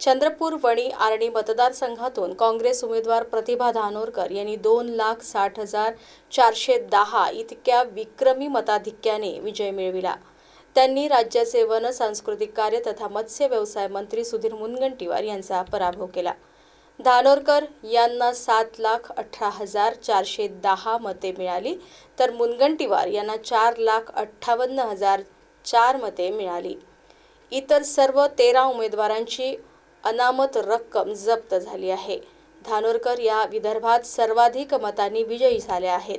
चंद्रपूर वणी आर्णी मतदारसंघातून काँग्रेस उमेदवार प्रतिभा धानोरकर यांनी दोन लाख साठ हजार चारशे दहा इतक्या विक्रमी मताधिक्याने विजय मिळविला. त्यांनी राज्याचे वन सांस्कृतिक कार्य तथा मत्स्य व्यवसाय मंत्री सुधीर मुनगंटीवार यांचा पराभव केला. धानोरकर यांना सात लाख अठरा हजार चारशे दहा मते मिळाली तर मुनगंटीवार यांना चार लाख अठ्ठावन्न हजार चार मते मिळाली. इतर सर्व तेरा उमेदवारांची अनामत रक्कम जप्त झाली आहे. धानोरकर या विदर्भात सर्वाधिक मतांनी विजयी झाले आहेत.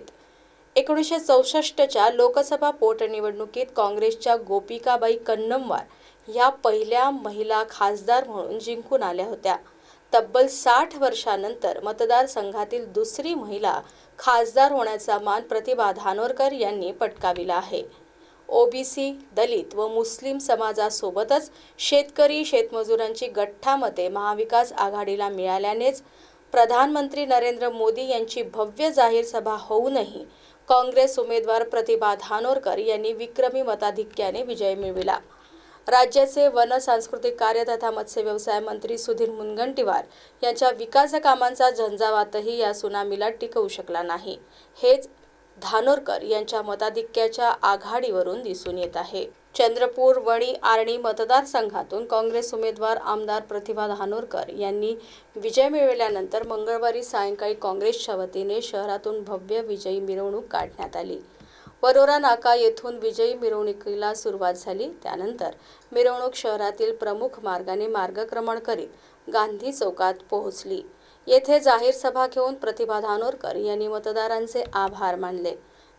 एकोणीसशे चौसष्टच्या लोकसभा पोटनिवडणुकीत काँग्रेसच्या गोपिकाबाई कन्नमवार ह्या पहिल्या महिला खासदार म्हणून जिंकून आल्या होत्या. तब्बल साठ वर्षानंतर मतदारसंघातील दुसरी महिला खासदार होण्याचा मान प्रतिभा धानोरकर यांनी पटकाविला आहे. ओबीसी दलित व मुस्लिम समाजासोबतच शेतकरी शेतमजुरांची गठ्ठामते महाविकास आघाडीला मिळाल्यानेच प्रधानमंत्री नरेंद्र मोदी यांची भव्य जाहीर सभा होऊनही काँग्रेस उमेदवार प्रतिभा धानोरकर यांनी विक्रमी मताधिक्याने विजय मिळविला. राज्याचे वन सांस्कृतिक कार्य तथा मत्स्य व्यवसाय मंत्री सुधीर मुनगंटीवार यांच्या विकास कामांचा झंझावातही या सुनामीला टिकवू शकला नाही. हेच धानोरकर यांच्या मताधिक्याच्या आघाडीवरून दिसून येत आहे. चंद्रपूर वणी आर्णी मतदारसंघातून काँग्रेस उमेदवार आमदार प्रतिभा धानोरकर यांनी विजय मिळविल्यानंतर मंगळवारी सायंकाळी काँग्रेसच्या वतीने शहरातून भव्य विजयी मिरवणूक काढण्यात आली. वरोरा नाका येथून विजयी मिरवणुकीला सुरुवात झाली. त्यानंतर मिरवणूक शहरातील प्रमुख मार्गाने मार्गक्रमण करीत गांधी चौकात पोहोचली. येथे जाहीर सभा घेऊन प्रतिभा धानोरकर यांनी मतदारांचे आभार मानले.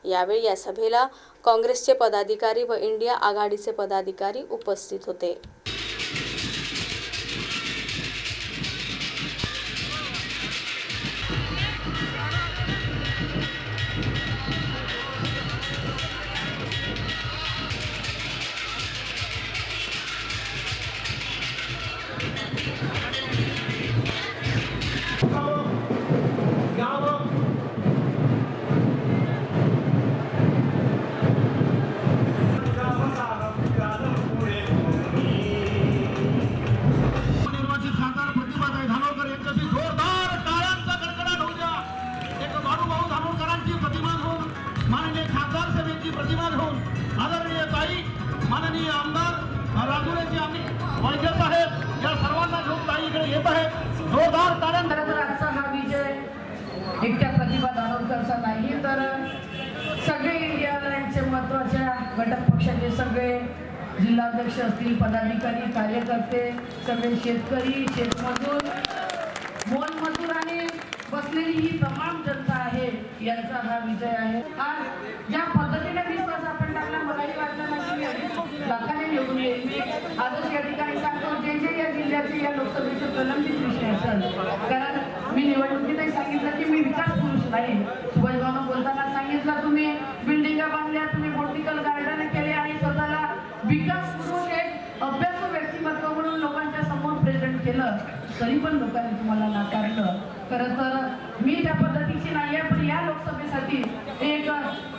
यावेळी या सभेला काँग्रेसचे पदाधिकारी व इंडिया आघाडीचे पदाधिकारी उपस्थित होते. प्रतिमा घेऊन आदरणीय ताई माननीय आमदार राजुरेचे आम्ही वैद्य साहेब या सर्वांना घेऊन ताई इकडे येत आहेत. जोरदार टाळ्यांचा तर आजचा हा विजय. एकट्या प्रतिभा दानोरकरचा नाही तर सगळे इंडिया लाईनचे महत्त्वाच्या घटक पक्षाचे सगळे जिल्हाध्यक्ष असतील पदाधिकारी कार्यकर्ते सगळे शेतकरी शेतमजूर मोलमजूर आणि बसलेली ही तमाम जनता आहे. यांचा हा विजय आहे. आज ज्या पद्धतीने विश्वास आपण टाकला मलाही वाटलं नाही की मी लाखाने निवडून येईल. मी आजच या ठिकाणी सांगतो जे जे या जिल्ह्याचे या लोकसभेचे प्रलंबित विषय असतात कारण मी निवडणुकीतही सांगितलं की मी विकास पुरुष नाही. बाबा बोलताना सांगितलं तुम्ही बिल्डिंगा बांधल्या तुम्ही बोटिकल गार्डन केले आणि स्वतःला विकास पुरुष एक अभ्यास व्यक्तिमत्व म्हणून लोकांच्या समोर प्रेझेंट केलं. तरी पण लोकांनी तुम्हाला नाकारलं. खरं तर मी त्या पद्धतीची नाही आहे पण या लोकसभेसाठी एक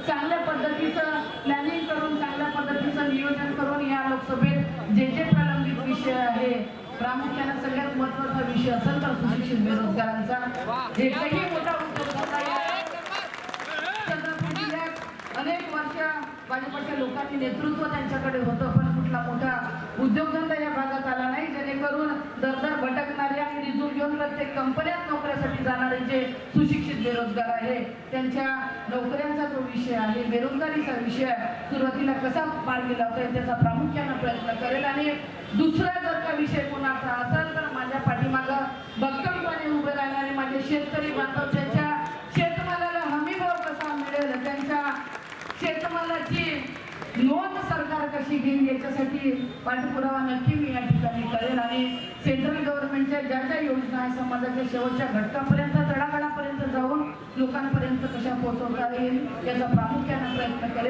चांगल्या पद्धतीचं प्लॅनिंग करून चांगल्या पद्धतीचं नियोजन करून या लोकसभेत जे जे प्रलंबित विषय आहे प्रामुख्याने सगळ्यात महत्त्वाचा विषय असेल तर सुशिक्षित बेरोजगारांचा. मोठा उद्योग धंदा या चंद्रपूर जिल्ह्यात अनेक वर्ष भाजपच्या लोकांनी नेतृत्व त्यांच्याकडे होतं पण कुठला मोठा उद्योगधंदा या भागात आला नाही. जेणेकरून दरदर भटकणारे आणि रिझूम घेऊन प्रत्येक कंपन्यात नोकऱ्यासाठी जाणारे जे सुशिक्षित बेरोजगार आहे त्यांच्या नोकऱ्यांचा जो विषय आहे बेरोजगारीचा विषय सुरुवातीला कसा मार्गी लावता येईल त्याचा प्रामुख्यानं प्रयत्न करेल. आणि दुसरा जर का विषय कोणाचा असेल तर माझ्या पाठीमागं भक्कमपणे उभे राहणारे माझे शेतकरी बांधव त्यांच्या शेतमालाला हमी भाव कसा मिळेल त्यांच्या शेतमालाची नोंद सरकार कशी घेईल याच्यासाठी पाठपुरावा नक्की मी या ठिकाणी करेल आणि सेंट्रल गव्हर्नमेंटच्या ज्या ज्या योजना आहेत समाजाच्या शेवटच्या घटकापर्यंत तडागडापर्यंत जाऊन लोकांपर्यंत कशा पोहोचवता येईल याचा प्रामुख्याने प्रयत्न करेल